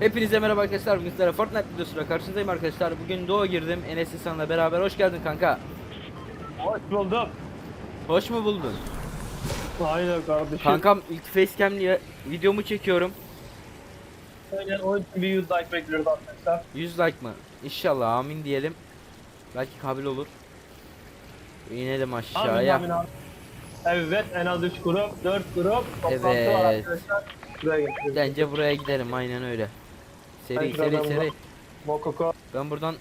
Hepinize merhaba arkadaşlar. Bugün sizlerle Fortnite videosuyla karşınızdayım arkadaşlar. Bugün Doğu girdim. Enes İhsan'la beraber. Hoş geldin kanka. Hoş buldum. Hoş mu buldun? Aynen kardeşim. Kankam ilk facecam'li videomu çekiyorum. Aynen onun için bir 100 like bekliyoruz arkadaşlar. 100 like mı? İnşallah amin diyelim. Belki kabil olur. İnelim Amin, aşağıya. amin, amin. Evet en az 3 grup, 4 grup toplantı Evet. var arkadaşlar. Getiriyoruz. Bence buraya gidelim aynen öyle. Seri Ben seri şuradan seri. Mokoko. Ben buradan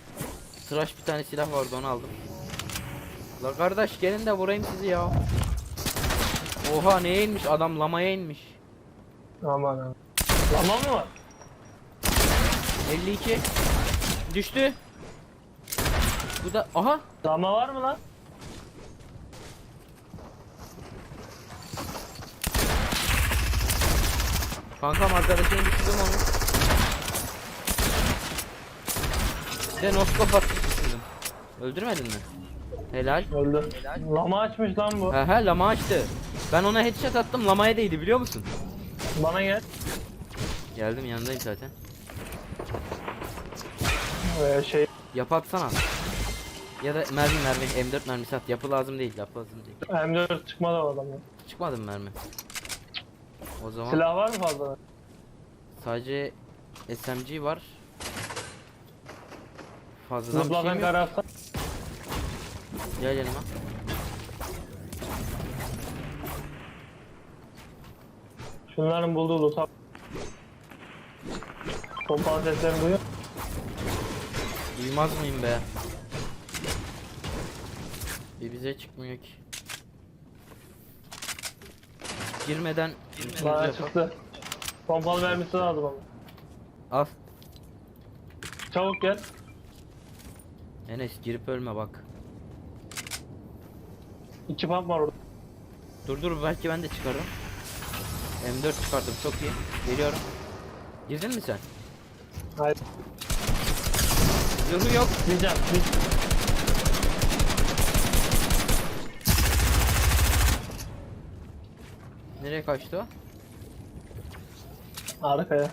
tıraş bir tane silah vardı onu aldım. La kardeş gelin de vurayım sizi ya. Oha neye inmiş adam lamaya inmiş. Aman aman. Tamam mı var? 52 düştü. Bu da aha Lama var mı lan? kankam arkadaşını düşürdüm onu. De noskop düşürdüm. Öldürmedin mi? Helal. Öldü. Lama açmış lan bu. He he lama açtı. Ben ona headshot attım lamaya değdi biliyor musun? Bana gel. Geldim yanındayım zaten. Ee, şey Yap atsana. Ya da mermi mermi M4 mermisi at. Yapı lazım değil yapı lazım değil. M4 çıkmadı o adamın. Çıkmadı mı mermi? O zaman Silah var mı fazla? sadece SMG var. Fazladan bir Zıpladan şeyim yok. kararsa. Gel yanıma. Şunların bulduğu loot'a. Pompalı seslerini duyuyor. Duymaz mıyım be? Bir bize çıkmıyor ki. Girmeden ilkimizi Bana yapalım. çıktı. Pompalı mermisi lazım ama. Al. Çabuk gel. Enes girip ölme bak. İki pump var orada. Dur dur belki ben de çıkarım. M4 çıkardım çok iyi. Geliyorum. Girdin mi sen? Hayır. Zırhı yok. Diyeceğim. Bir... Nereye kaçtı o? Arkaya.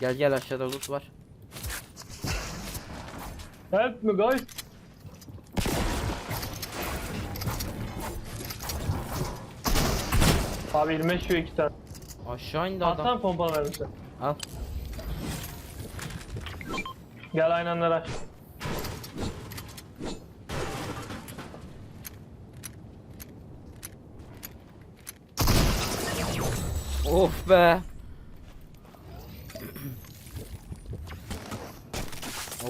Gel gel aşağıda loot var. Help me guys. Abi 25 şu iki tane. Aşağı indi adam. Atsana pompalı mermisi. Al. Gel aynı anda aç. Of be.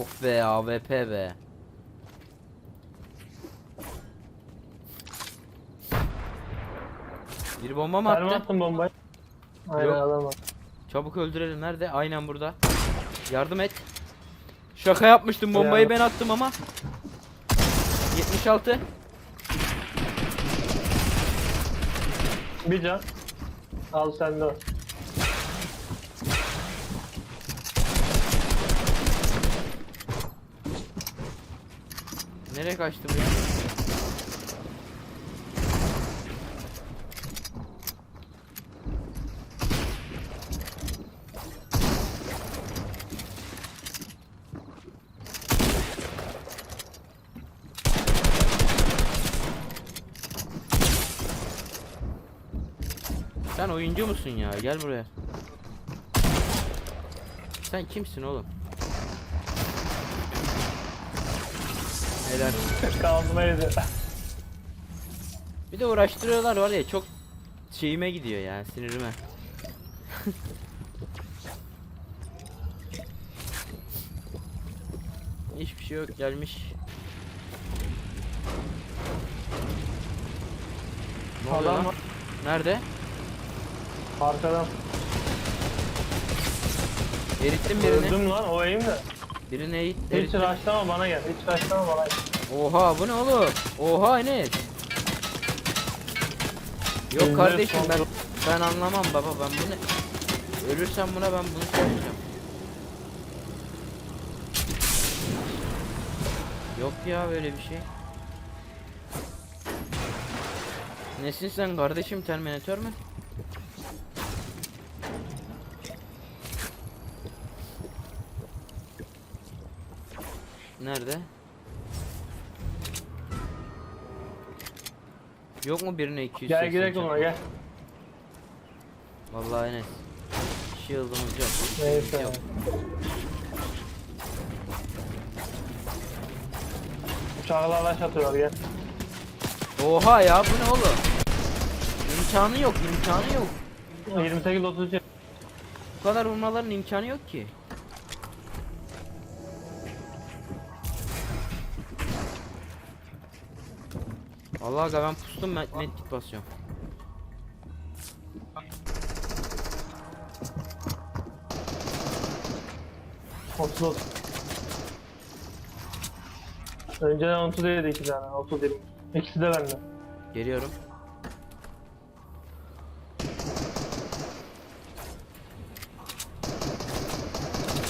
Of be AWP be. Bir bomba mı Mermi attı? attım bombayı. Aynen Yok. adam var. Çabuk öldürelim. Nerede? Aynen burada. Yardım et. Şaka yapmıştım. Bombayı ben attım ama. 76. Bir can. Al sen de. Nereye kaçtı bu ya? Sen oyuncu musun ya? Gel buraya. Sen kimsin oğlum? Helal. Kaldıma yedi. Bir de uğraştırıyorlar var ya çok şeyime gidiyor yani sinirime. Hiçbir şey yok gelmiş. Ne oluyor Adam lan? var. Nerede? Arkadan. Erittim birini. Öldüm lan o eğim de. Birini erit, Hiç rushlama bana gel. Hiç rushlama bana gel. Oha bu ne oğlum? Oha Enes. Yok kardeşim ben ben anlamam baba ben bunu ölürsem buna ben bunu söyleyeceğim. Yok ya böyle bir şey. Nesin sen kardeşim Terminator mü? Nerede? Yok mu birine 200? Gel gidelim ona gel. Vallahi Enes. Shield'ımız yok. Neyse. Yok. Uçakla araç atıyorlar gel. Oha ya bu ne oğlum? İmkanı yok, imkanı yok. 28 33 Bu kadar vurmaların imkanı yok ki. Allah aga ben pustum med medkit basıyorum. Otuz. Önceden 30 değildi iki tane. 30 dedim. İkisi de bende. Geliyorum.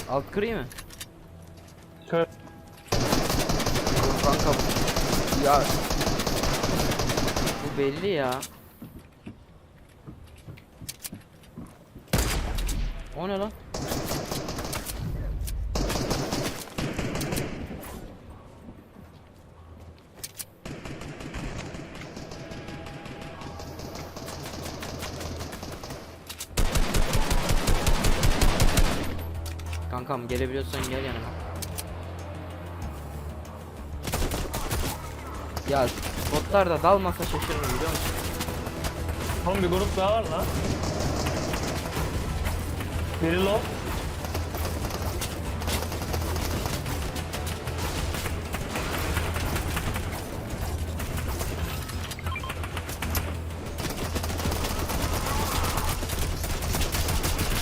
Alt kırayım mı? Yok kanka ya belli ya. O ne lan? Kankam gelebiliyorsan gel yanıma. Ya botlar da dalmasa şaşırırım biliyor musun? Oğlum bir grup daha var lan. Biri low.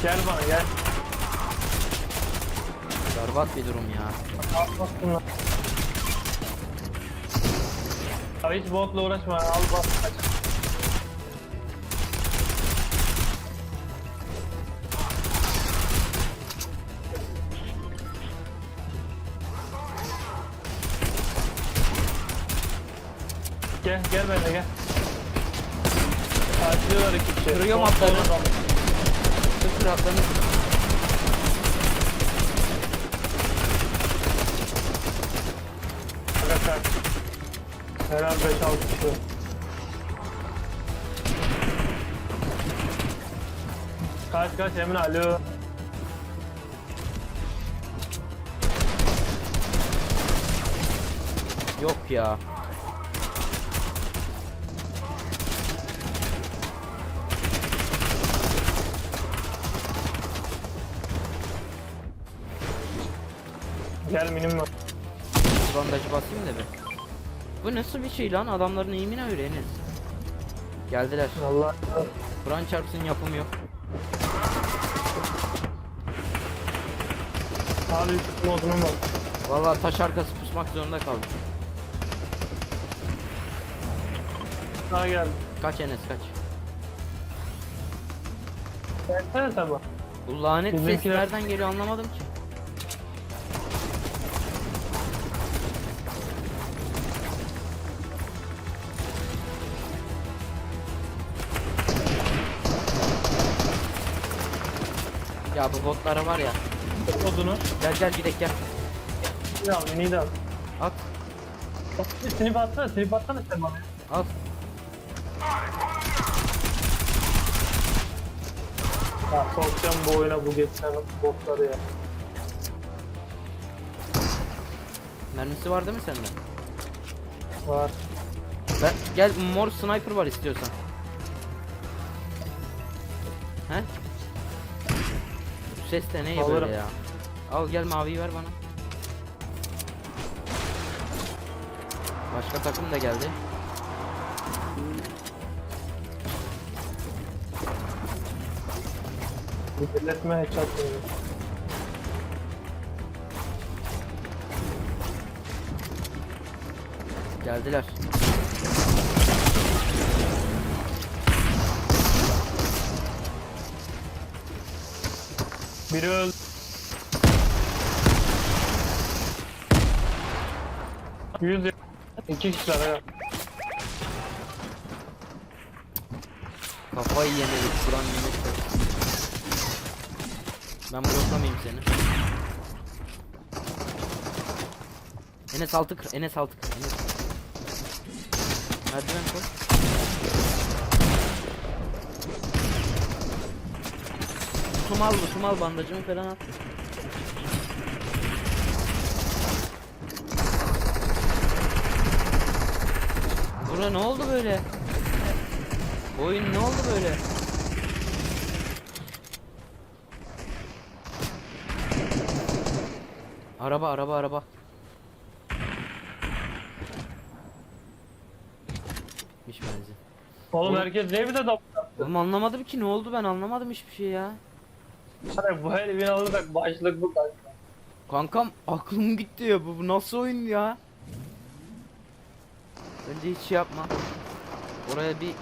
Gel bana gel. Berbat bir durum ya. Al bak Abi hiç botla uğraşma al bak kaç. Gel gel benimle gel. Karşılıyorlar iki kişi. Kırıyorum atlarını. Sıfır atlarını Arkadaşlar. Herhalde 5-6 kişi. Kaç kaç Emre alo. yok ya. Gel minim var. Bandajı basayım da bir. Bu nasıl bir şey lan? Adamların eğimine öğreniriz. Geldiler. Allah. Kur'an çarpsın yapım yok. Abi modunum var. Vallahi taş arkası pusmak zorunda kaldım. Daha gel. Kaç Enes kaç. Gelsene sen bak. Bu lanet ses Bizimkiler- nereden geliyor anlamadım ki. Ya bu botlara var ya. Modunu. Gel gel gidelim gel. Bir al mini de al. At. Bak snip atsana snip atsana sen bana. Al. Ya sokacağım bu oyuna bu geçen botları ya. Mermisi var değil mi sende? Var. Ben gel mor sniper var istiyorsan. He? Bu ses de ne böyle Alırım. ya? Al gel maviyi ver bana. Başka takım da geldi. Birletme headshot veriyor. Geldiler. Biri öldü. Yüz İki kişiler evet. Kafayı yemedik Kur'an yemek Ben bloklamayayım seni. Enes altı kır. Enes altı kır. Enes. Merdiven koy. Lootumu al, lootumu al, bandajımı falan al. Buna ne oldu böyle? Oyun ne oldu böyle? Araba araba araba. Bitmiş benzin. Oğlum herkes niye bir de da Oğlum anlamadım ki ne oldu ben anlamadım hiçbir şey ya. Hani bu herifin alırsak başlık bu kanka. Kankam aklım gitti ya bu, bu nasıl oyun ya? Bence hiç şey yapma. Oraya bir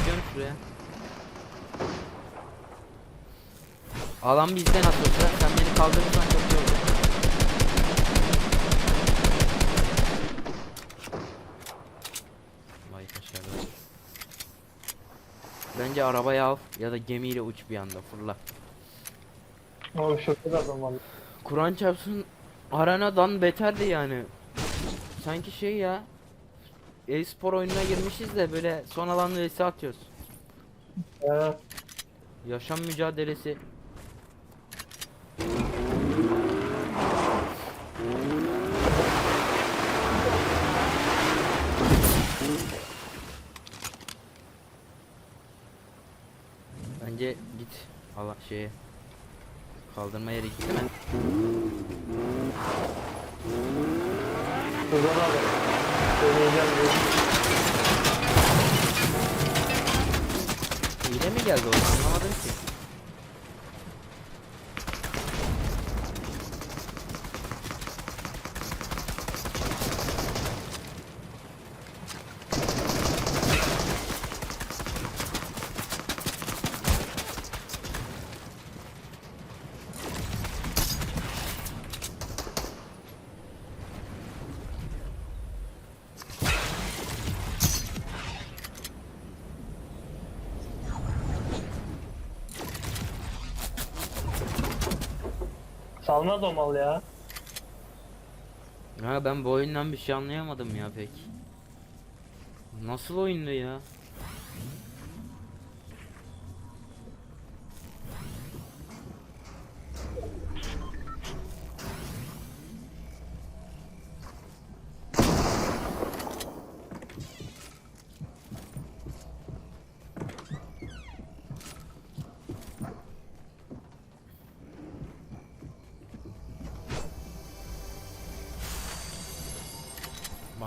gidiyorum şuraya. Alan bizden atıyorsa sen beni kaldırırsan çok iyi olur. Vay kaşarlar. Bence arabaya al ya da gemiyle uç bir anda fırla. Oğlum da adam valla. Kur'an çarpsın arenadan beterdi yani. Sanki şey ya. E-spor oyununa girmişiz de böyle son alan vs atıyoruz. Yaşam mücadelesi. Bence git şeye kaldırma yeri gitti mi? Kızlar abi. Deneyeceğim diye. Hile mi geldi orada anlamadım ki. Salmaz o mal ya. Ha ben bu oyundan bir şey anlayamadım ya pek. Nasıl oyundu ya?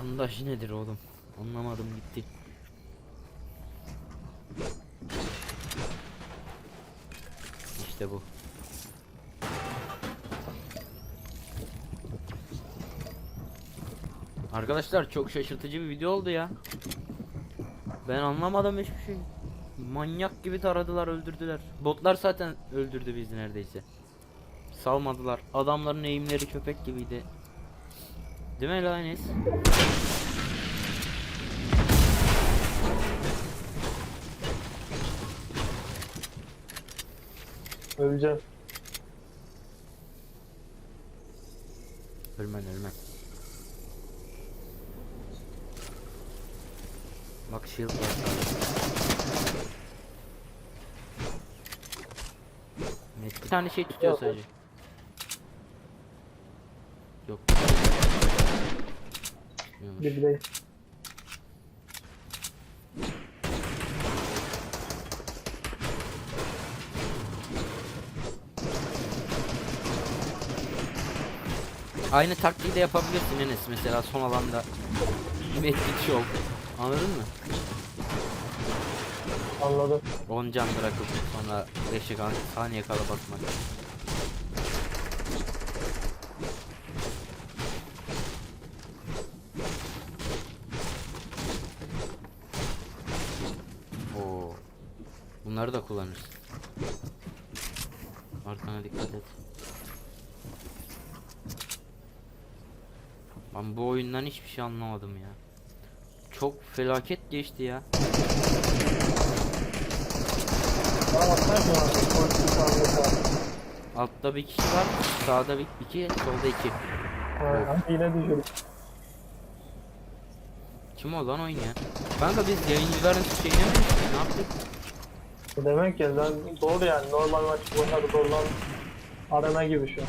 Bandaj nedir oğlum? Anlamadım gitti. İşte bu. Arkadaşlar çok şaşırtıcı bir video oldu ya. Ben anlamadım hiçbir şey. Manyak gibi taradılar öldürdüler. Botlar zaten öldürdü bizi neredeyse. Salmadılar. Adamların eğimleri köpek gibiydi. Değil mi lan Enes? Öleceğim. Ölmen ölmen. Bak shield var. Bir tane şey tutuyor sadece. Yok. Tutmuyormuş. Bir bileyim. Aynı taktiği de yapabilirsin Enes mesela son alanda medkit şov. Anladın mı? Anladım. 10 can bırakıp sonra 5 saniye kala basmak. Da kullanırsın. Arkana dikkat et. Ben bu oyundan hiçbir şey anlamadım ya. Çok felaket geçti ya. Altta bir kişi var, sağda bir iki, solda iki. Yine düşürdüm. Kim o lan oynayan? Kanka biz yayıncıların şeyine mi? Ne yaptık? Demek ki lan doğru yani normal maç bunlar doğrulan arena gibi şu an.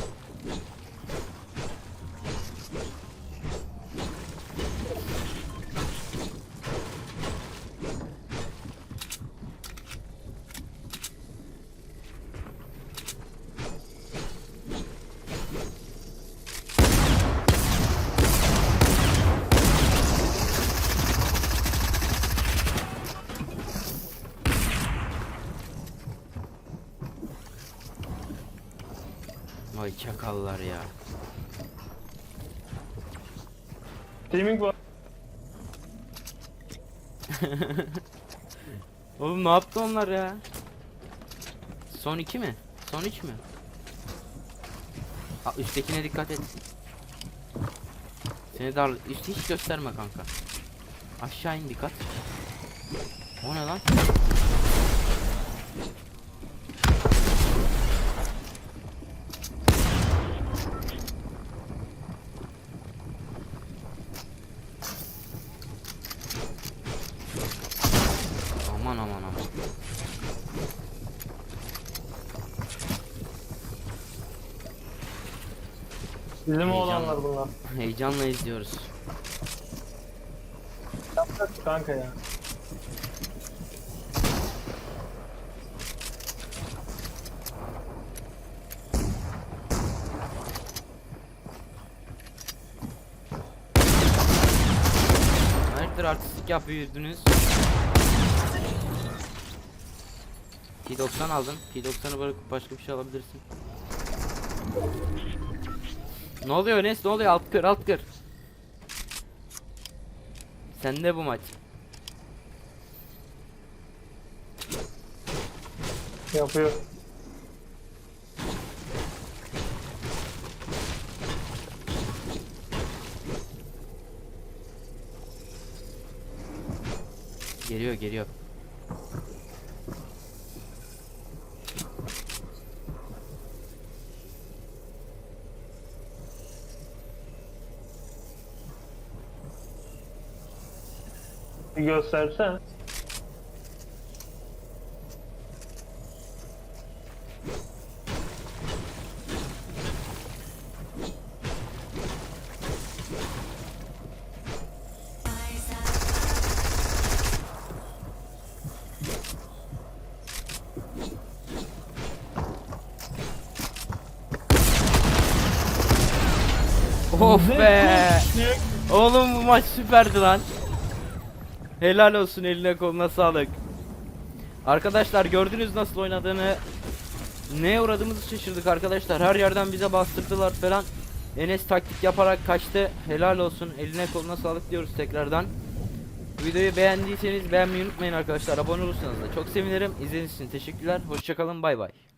Vay çakallar ya. Teaming var. Oğlum ne yaptı onlar ya? Son 2 mi? Son 3 mü? Ha, üsttekine dikkat et. Seni dar üstü hiç gösterme kanka. Aşağı in dikkat. O ne lan? Aman aman aman. Bizim Heyecan. olanlar bunlar. Heyecanla izliyoruz. Yapacak kanka ya. Hayırdır artistik yap büyüdünüz. P90 aldın. P90'ı bırakıp başka bir şey alabilirsin. Ne oluyor Enes? Ne oluyor? Alt kır, alt kır. Sende bu maç. Yapıyor. Geliyor, geliyor. Göstersen. Of be! Oğlum bu maç süperdi lan. Helal olsun eline koluna sağlık. Arkadaşlar gördünüz nasıl oynadığını. Neye uğradığımızı şaşırdık arkadaşlar. Her yerden bize bastırdılar falan. Enes taktik yaparak kaçtı. Helal olsun. Eline koluna sağlık diyoruz tekrardan. Videoyu beğendiyseniz beğenmeyi unutmayın arkadaşlar. Abone olursanız da çok sevinirim. İzlediğiniz için teşekkürler. Hoşçakalın. Bay bay.